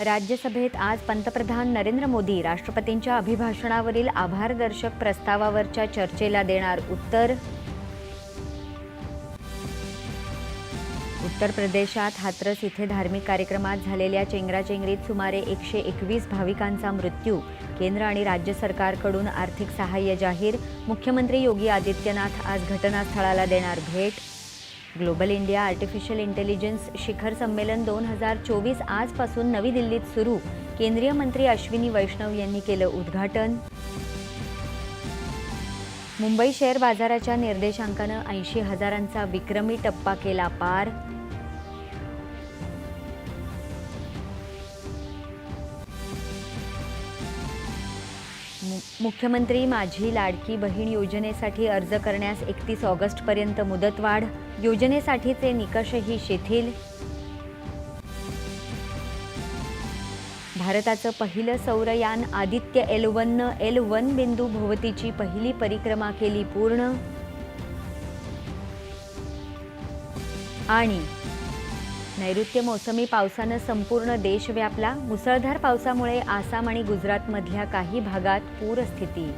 राज्यसभेत आज पंतप्रधान नरेंद्र मोदी राष्ट्रपतींच्या अभिभाषणावरील आभारदर्शक प्रस्तावावरच्या चर्चेला देणार उत्तर. उत्तर प्रदेशात हाथरस इथे धार्मिक कार्यक्रमात झालेल्या चेंगराचेंगरीत सुमारे एकशे एकवीस भाविकांचा मृत्यू. केंद्र आणि राज्य सरकारकडून आर्थिक सहाय्य जाहीर. मुख्यमंत्री योगी आदित्यनाथ आज घटनास्थळाला देणार भेट. ग्लोबल इंडिया आर्टिफिशियल इंटेलिजन्स शिखर संमेलन दोन हजार चोवीस आजपासून नवी दिल्लीत सुरू. केंद्रीय मंत्री अश्विनी वैष्णव यांनी केलं उद्घाटन. मुंबई शेअर बाजाराच्या निर्देशांकानं ऐंशी हजारांचा विक्रमी टप्पा केला पार. मुख्यमंत्री माझी लाडकी बहीण योजनेसाठी अर्ज करण्यास एकतीस ऑगस्टपर्यंत मुदतवाढ. योजनेसाठीचे निकषही शिथिल. भारताचं पहिलं सौरयान आदित्य एल वननं एल वन बिंदू भोवतीची पहिली परिक्रमा केली पूर्ण. आणि नैऋत्य मोसमी पावसानं संपूर्ण देश व्यापला मुसळधार पावसामुळे आसाम आणि गुजरातमधल्या काही भागात पूरस्थिती.